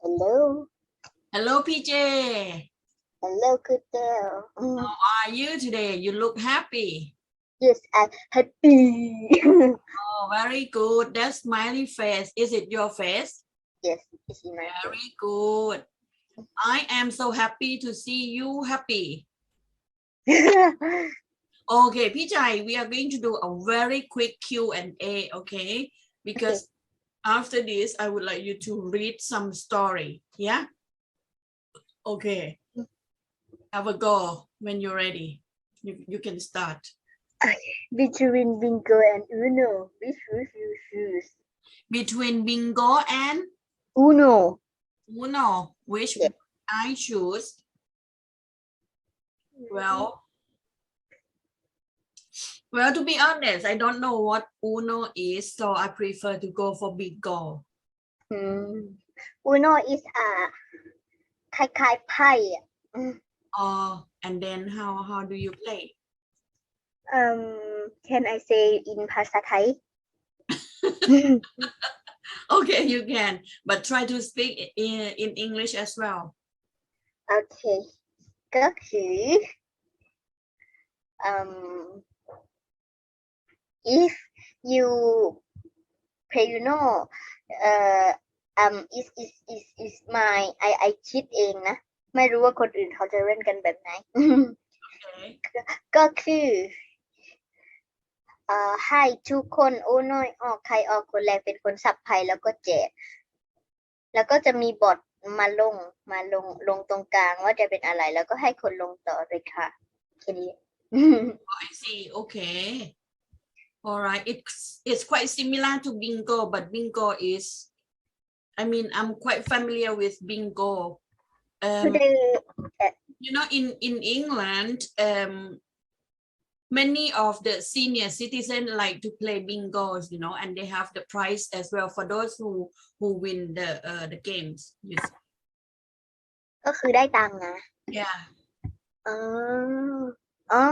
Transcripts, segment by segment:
Hello. Hello, PJ. Hello, good girl. Mm, How are you today? You look happy. Yes, I'm happy. Oh, very good. That smiley face. Is it your face? yes, it's my Very good. I am so happy to see you happy. Okay, PJ, we are going to do a very quick Q and A, okay? After this, I would like you to read some story. Yeah? Okay. Have a go when you're ready. You, you can start. Between Bingo and Uno, which shoes you choose? Between bingo and Uno. Uno, which Yeah. I choose. Well, well, to be honest, I don't know what Uno is, so I prefer to go for bingo. Hmm. Uno is a คล้ายๆไพ่อะ Oh, and then how how do you play? um can I say in ภาษาไทย Okay, you can, but try to speak in, in English as well. โอเค ก็คือ um if you play you know เอ่อ um is is is is my I I คิดเองนะ ไม่รู้ว่าคนอื่นเขาจะเล่นกันแบบไหน Okay. ก็คือเอ่อให้ทุกคนโอ้น้อยออกใครออกคนแรกเป็นคนสับไพ่แล้วก็แจก แล้วก็จะมีบอทมาลงมาลงลงตรงกลางว่าจะเป็นอะไร แล้วก็ให้คนลงต่อเลยค่ะแค่นี้ I see. Okay. All right. It's it's quite similar to bingo, but bingo is, I mean, I'm quite familiar with bingo. Um, คือ you know, in in England, um, many of the senior citizens like to play bingos, you know, and they have the prize as well for those who who win the uh, the games. You see. ก็คือได้ตังค์นะ Yeah. อ๋ออ๋อ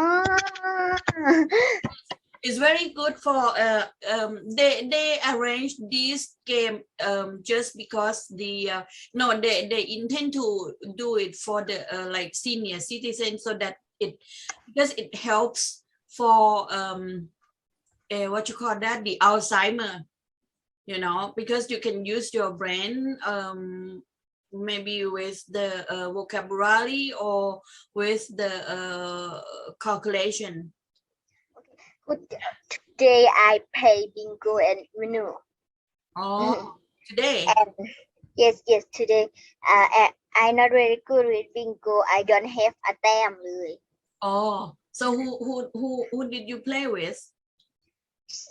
it's very good for uh um they they arrange this game um just because the uh, no they they intend to do it for the uh, like senior citizens so that it because it helps for um uh, what you call that? The alzheimer you know because you can use your brain um maybe with the uh, vocabulary or with the uh, calculation Today I play bingo and Uno Oh, today. and yes yes today uh, I I'm not very good with bingo I don't have a แต้มเลย Oh, so who who who who did you play with?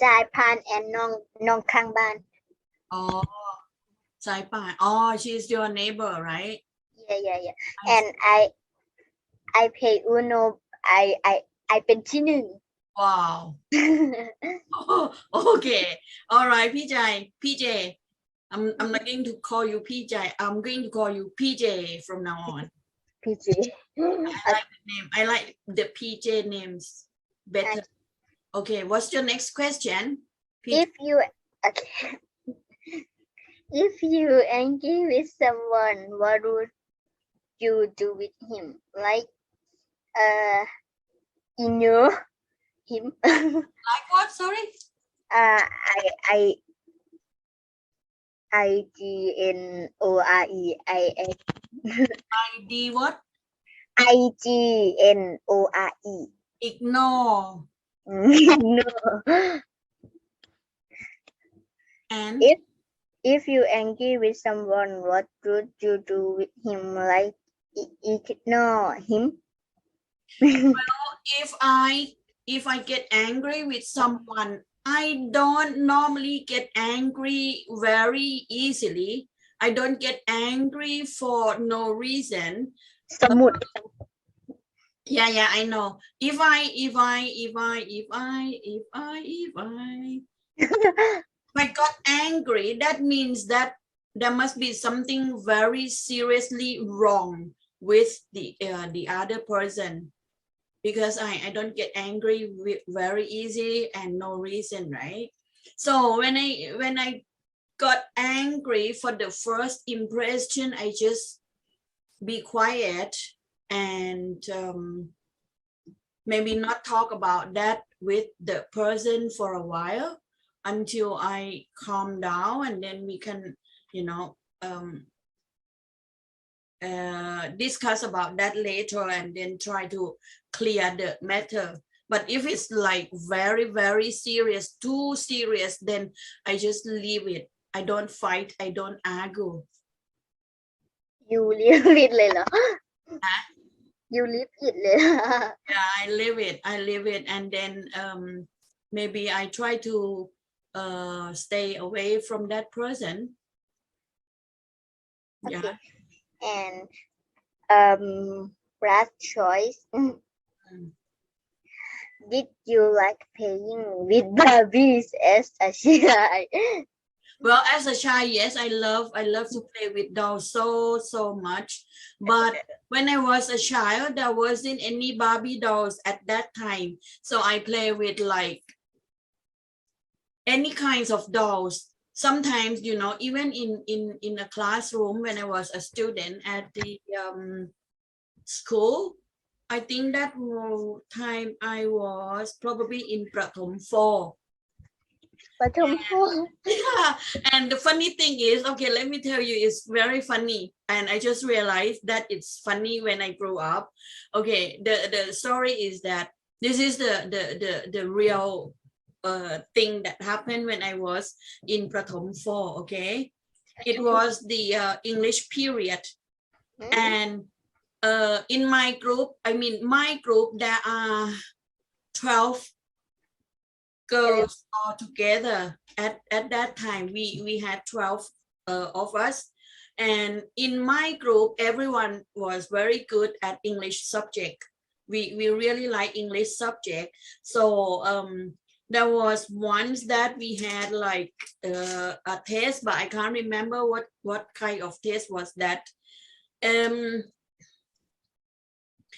สายพาน and น้องน้องข้างบ้าน Oh, Sai Pai. Oh, she's your neighbor, right? yeah yeah yeah I and I I play Uno I I I เป็นที่หนึ่ง Wow. Oh, okay. All right, PJ. PJ. I'm I'm not going to call you PJ. I'm going to call you PJ from now on. PJ. I like the name. I like the PJ names better. Okay, what's your next question? PJ. if you okay if you angry with someone what would you do with him like uh you your him Like what? Sorry. uh I I I G N O R E I S ID what? I G N O R E Ignore. no And If- if you angry with someone what would you do with him like i- ignore him well, if I if I get angry with someone, I don't normally get angry very easily. I don't get angry for no reason. Samut. Yeah, yeah, I know. If I, if I, if I, if I, if I, if I, if I got angry, that means that there must be something very seriously wrong with the uh, the other person because I, I don't get angry very easy and no reason right? So when i when i got angry for the first impression, I just be quiet and um, maybe not talk about that with the person for a while until I calm down and then we can, you know, um, uh, discuss about that later and then try to clear the matter. But if it's like very, very serious, too serious, then I just leave it. I don't fight, I don't argue. you live it เลยเหรอ you live it เลย Yeah, I live it. I live it, and then um, maybe I try to uh, stay away from that person. Yeah. Okay. and um last choice did you like playing with Barbies as a child Well, as a child, yes, I love I love to play with dolls so so much. But when I was a child, there wasn't any Barbie dolls at that time, so I play with like any kinds of dolls sometimes you know even in in in a classroom when i was a student at the um, school i think that time i was probably in pratham 4 pratham 4 yeah. And the funny thing is okay let me tell you it's very funny. And i just realized that it's funny when i grow up. Okay the the story is that this is the the the, the real uh thing that happened when I was in Prathom 4, okay? It was the uh, English period and uh, in my group, I mean, my group, there are 12 girls all together. At, at that time, we, we had 12 uh, of us. And in my group, everyone was very good at English subject. We, we really like English subject. So um, there was once that we had like uh, a test, but I can't remember what, what kind of test was that. Um,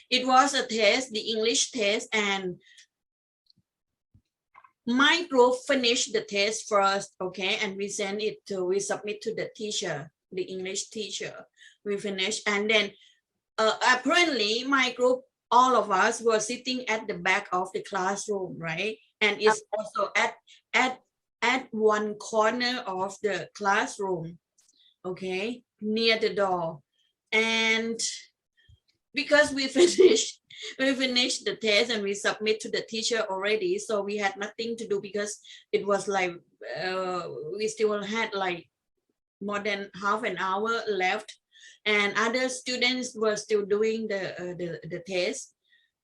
it was a test, the English test, and my group finished the test first, okay, and we send it to, we submit to the teacher, the English teacher. We finished, and then uh, apparently my group, all of us were sitting at the back of the classroom, right? And it's also at at at one corner of the classroom, okay, near the door, and because we finished we finished the test and we submit to the teacher already so we had nothing to do because it was like uh, we still had like more than half an hour left and other students were still doing the uh, the, the test.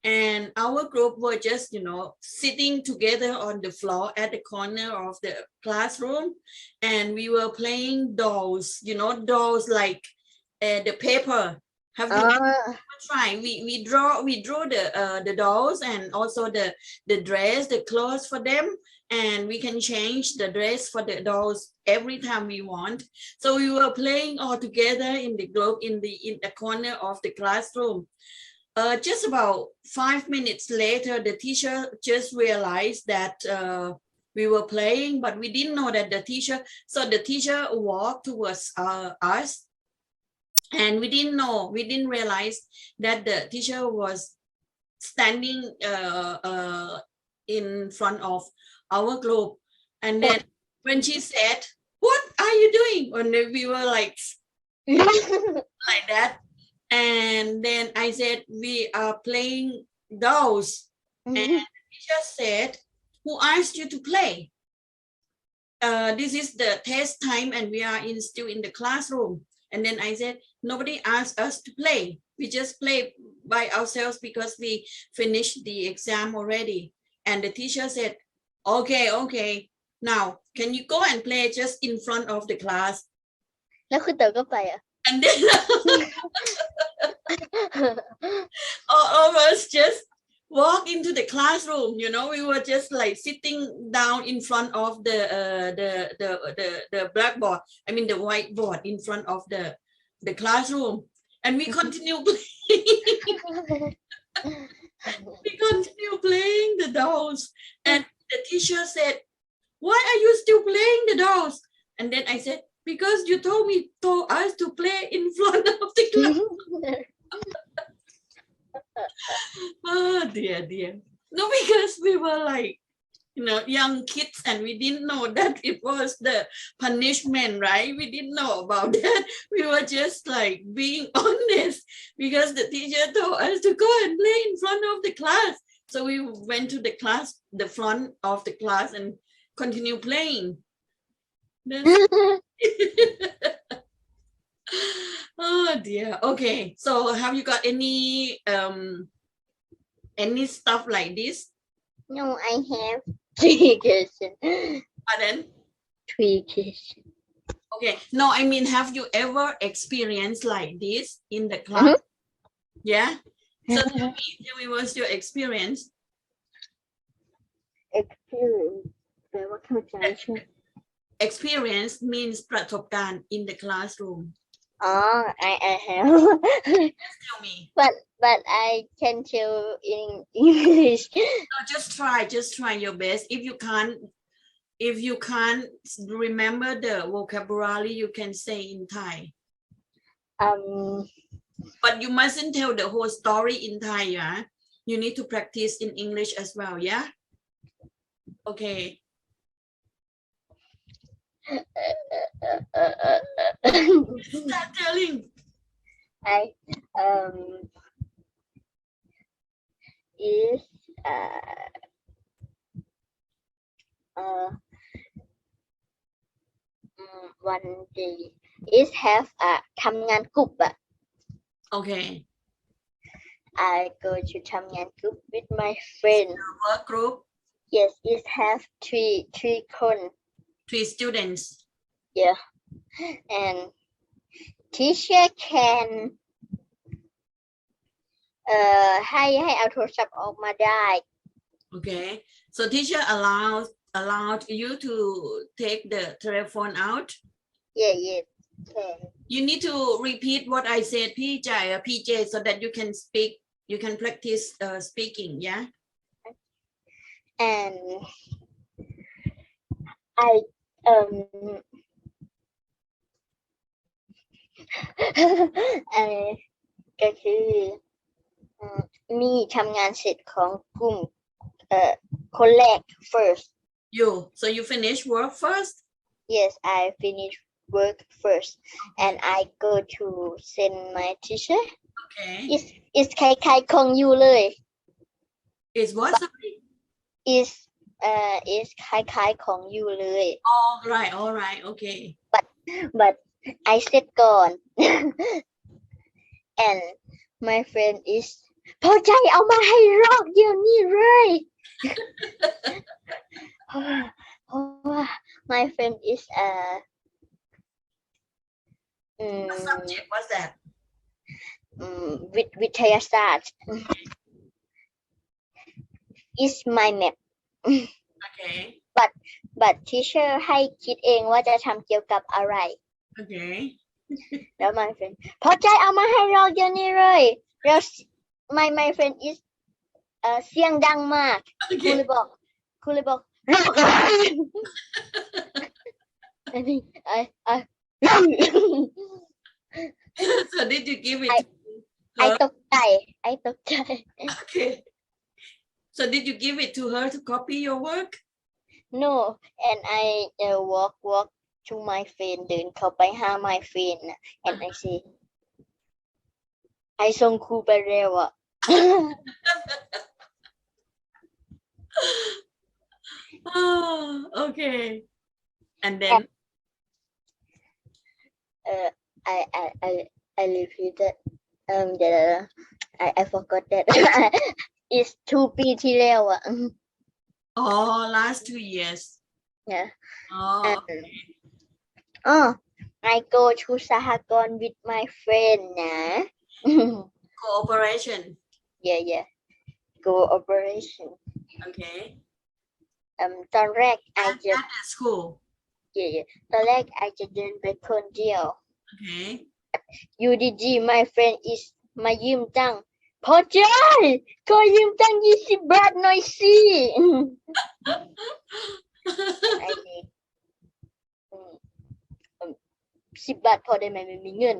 And our group were just you know sitting together on the floor at the corner of the classroom. And we were playing dolls you know dolls like uh, the paper. Have you อ๋อ try we we draw we draw the uh the dolls and also the the dress the clothes for them and we can change the dress for the dolls every time we want. So we were playing all together in the group in the in the corner of the classroom. Uh just about five minutes later the teacher just realized that uh we were playing but we didn't know that the teacher so the teacher walked towards uh, us. And we didn't know we didn't realize that the teacher was standing uh, uh, in front of our group and then when she said what are you doing? When we were like like that. And then i said we are playing dolls. And the teacher said who asked you to play? Uh, this is the test time and we are in still in the classroom. And then i said nobody asked us to play. We just play by ourselves because we finished the exam already. And the teacher said, okay, okay, now can you go and play just in front of the class? แล้วคือเต๋อก็ไปอ่ะ And then all of us just walk into the classroom you know we were just like sitting down in front of the uh, the, the the the blackboard i mean the whiteboard in front of the the classroom and we Mhm. continue playing we continue playing the dolls and the teacher said why are you still playing the dolls? And then I said because you told me told us to play in front of the class. Oh dear dear. No because we were like you know young kids and we didn't know that it was the punishment right? We didn't know about that. We were just like being honest because the teacher told us to go and play in front of the class so we went to the class the front of the class and continue playing Then- oh dear okay so have you got any um any stuff like this no, I have three questions. pardon Three questions. Okay. No, I mean, have you ever experienced like this in the class? Yeah. So tell me, tell me what's your experience? Experience แปลว่าเข้าใจใช่ไหม Experience means ประสบการณ์ in the classroom. อ๋อ I I have Tell me. but but I can tell in English No, just try, just try your best. If you can't, if you can't remember the vocabulary, you can say in Thai. um But you mustn't tell the whole story in Thai, yeah? You need to practice in English as well, yeah? Okay. Start telling. I um is uh uh mm, one day is have อ่ะทำงานกลุ่มอ่ะ Okay. I go to ทำงานกลุ่ม with my friend Work group, yes it have three three คน three students. and teacher can เอ่อให้ให้เอาโทรศัพท์ออกมาได้ Okay. So teacher allows allowed you to take the telephone out. yeah yeah can You need to repeat what I said, PJ, uh, PJ, so that you can speak. You can practice uh, speaking. Yeah. and I um เอ่อก็คืออืมมีทำงานเสร็จของกลุ่มเอ่อคนแรก first You. So you finish work first. yes I finish work first and I go to send my teacher Okay. is is คล้ายๆของอยู่เลย Is what? Sorry? is เอ่อ is คล้ายๆของอยู่เลย All right. All right. Okay. but I said ก่อน and my friend is พอใจเอามาให้รอบเดียวนี้เลย เพราะว่าเพราะว่า my friend is เ อ่ออืม What subject was that? อืมวิทวิทยาศาสตร์ is my map Okay. but teacher ให้คิดเองว่าจะทำเกี่ยวกับอะไร Okay. แล้ว my friend พอใจเอามาให้เราเดี๋ยวนี้เลยแล้ว my my friend is เอ่อเสียงดังมากครู Okay. เลยบอกครูเลยบอกเรากันอันนี้ไอ้ไอ้ so did you give it? I- to ไอ้ her? ตกใจไอ้ตกใจ Okay. So did you give it to her to copy your work? no and I uh, walk walk to my friend เดินเข้าไปหา my friend น่ะ and I say ไอ้ส่งครูไปเร็วอ่ะ Oh, okay. And then uh, I, I, I, I repeated um the I, I forgot that it's two ปีที่แล้วอ่ะ oh, last two years. Yeah. Oh, And- okay. oh I go to สหกรณ์ with my friend นะ cooperation. yeah yeah go operation Okay. อืมตอนแรกไอ At, จะ at the school. yeah, yeah ตอนแรกไอจะเดินไปคนเดียว Okay. อยู่ดีๆ my friend is มายืมตังค์พอใจขอยืมตังค์ยี่สิบบาทหน่อยสิ ไอนี่อืมสิบบาทพอได้ไหมไม่มีเงิน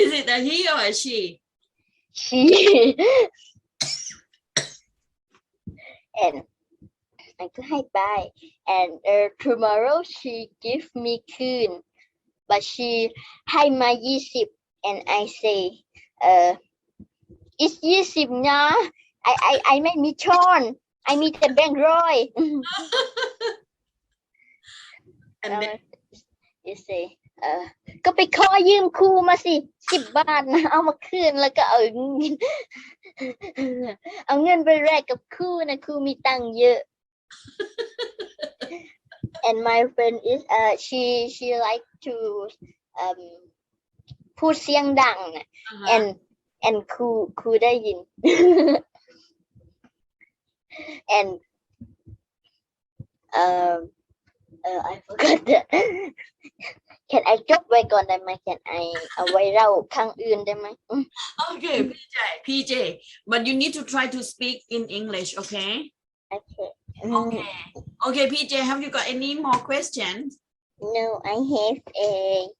Is it a he or a she? she and I ก็ให้ buy and uh, tomorrow she give me คืน but she ให้มายี่สิบ and I say เอ่อ is ยี่สิบนะ I I I ไม่มีช้อน I มีแต่แบงค์ร้อย And แล้ว then, you say เออก็ไปขอยืมครูมาสิสิบบาทนะ เอามาคืนแล้วก็เอาเงินเอาเงินไปแลกกับครูนะครูมีตังค์เยอะ and my friend is uh she she like to um พูดเสียงดังนะ uh-huh. and and ครูครูได้ยิน and um uh, I forgot that can I จบไว้ก่อนได้ไหม can I เอาไว้เล่าครั้งอื่นได้ไหมอืม Okay, PJ, PJ, but you need to try to speak in English, okay? โอเคอืม Okay. Okay, PJ, have you got any more questions? no I have a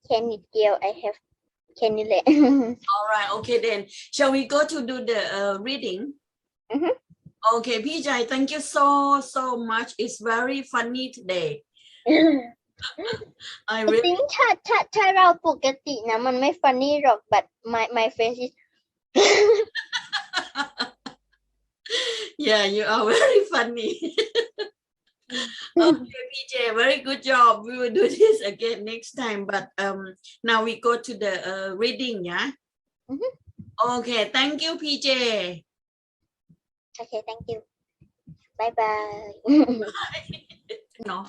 can you girl I have can you let All right, okay then. Shall we go to do the uh, reading? Mhm. Okay, PJ, thank you so so much. It's very funny today. I จ really ริงๆถ้าถ้าถ้าเราปกตินะ มันไม่ฟันนี่หรอก but my my face is yeah, you are very funny. okay, PJ, very good job. We will do this again next time. But um now we go to the uh, reading, yeah? Mhm. Okay, thank you, PJ. okay thank you bye bye No.